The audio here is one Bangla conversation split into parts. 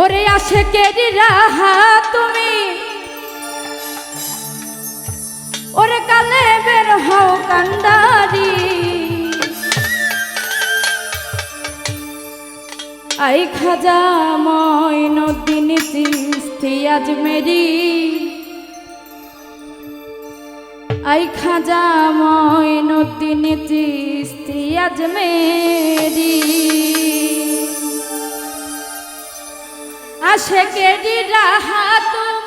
ওরে আসে কেড়ি রাহা তুমি। ওরে কালে বের হও কান্দারি। আই খাজা ময়নদিন সিস্থি আজ মেরি। আই খাজা ময়নদিন সিস্থি আজ মেরি। আশেকে দিরা রাহাতুল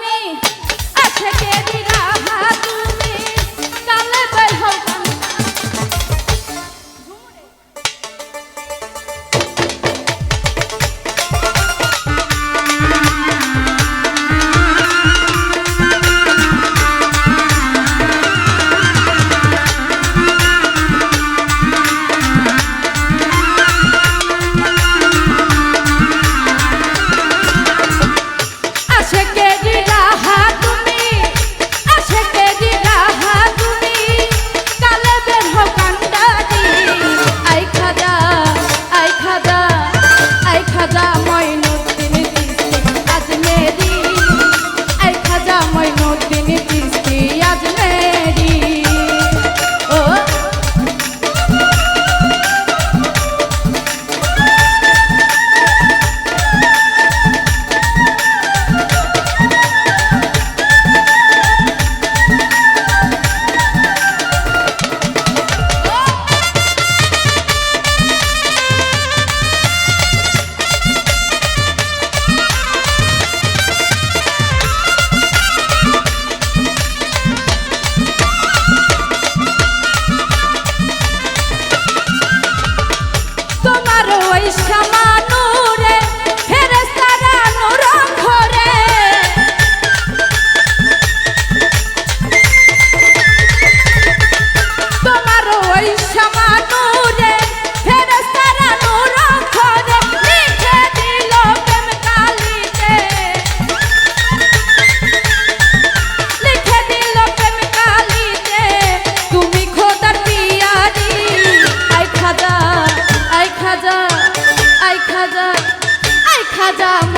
রাজা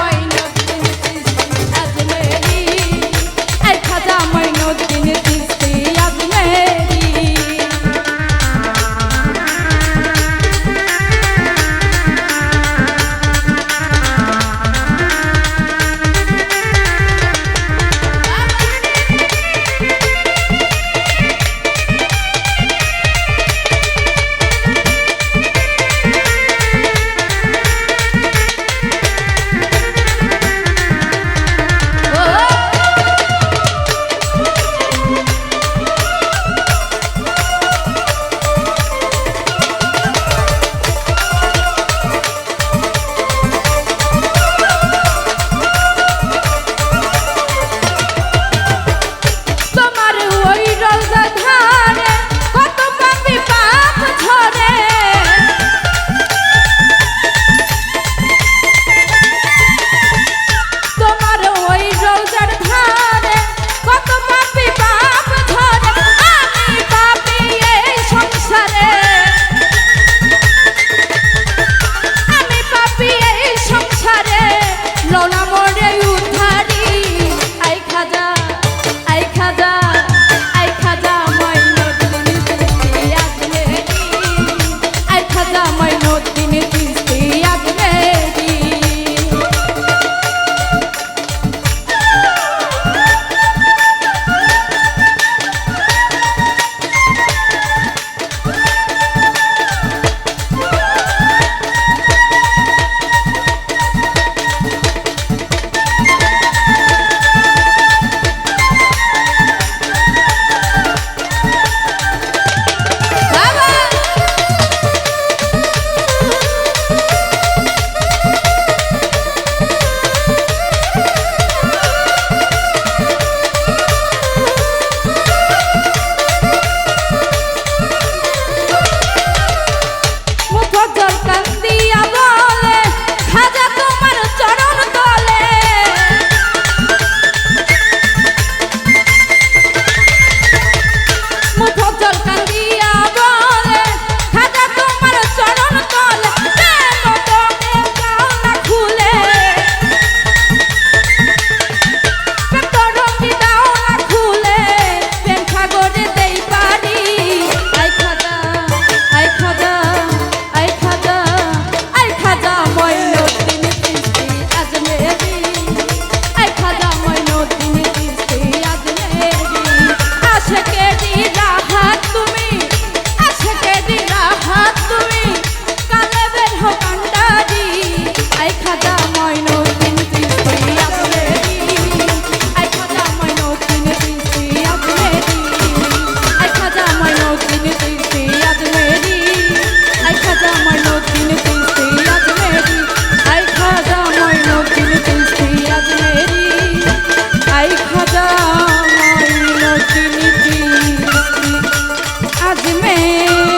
Brasil.